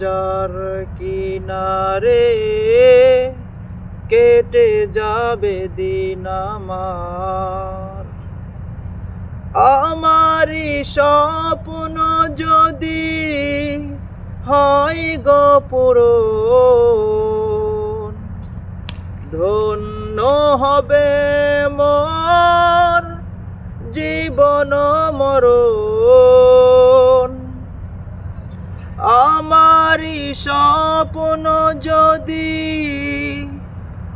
রোজার কিনারে কেটে যাবে দিন আমার। আমারি স্বপ্ন যদি হয় গপুর ধন্য হবে মর জীবন মরণ আমারি স্বপ্ন যদি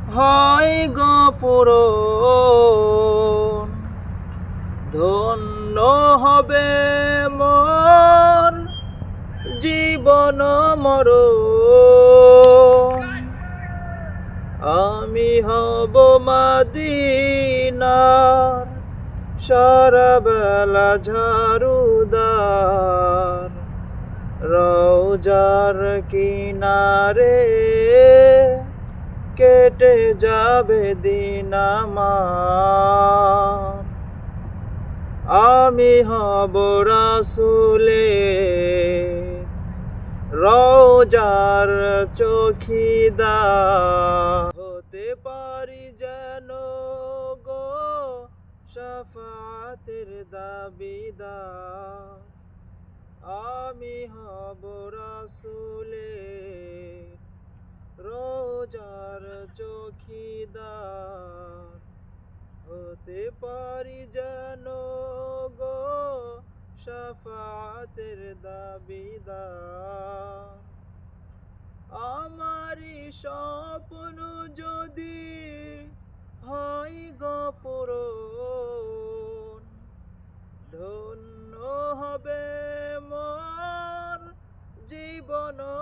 হয় গপুর ধন্য হবে মর জীবন মরণ। আমি হব মাদিনার সারা বেলা ঝাড়ুদার। রোজার কিনারে কেটে যাবে দিন আমার। আমি হব রাসুলে রোজার চোখিদার। হতে পারি যেন গো সাফাতের দাবিদার। আমি হব রাসুলে রোজার চোখিদার। হতে পারি যেন গো সাফাতের দাবিদার। আমারি সব no, no.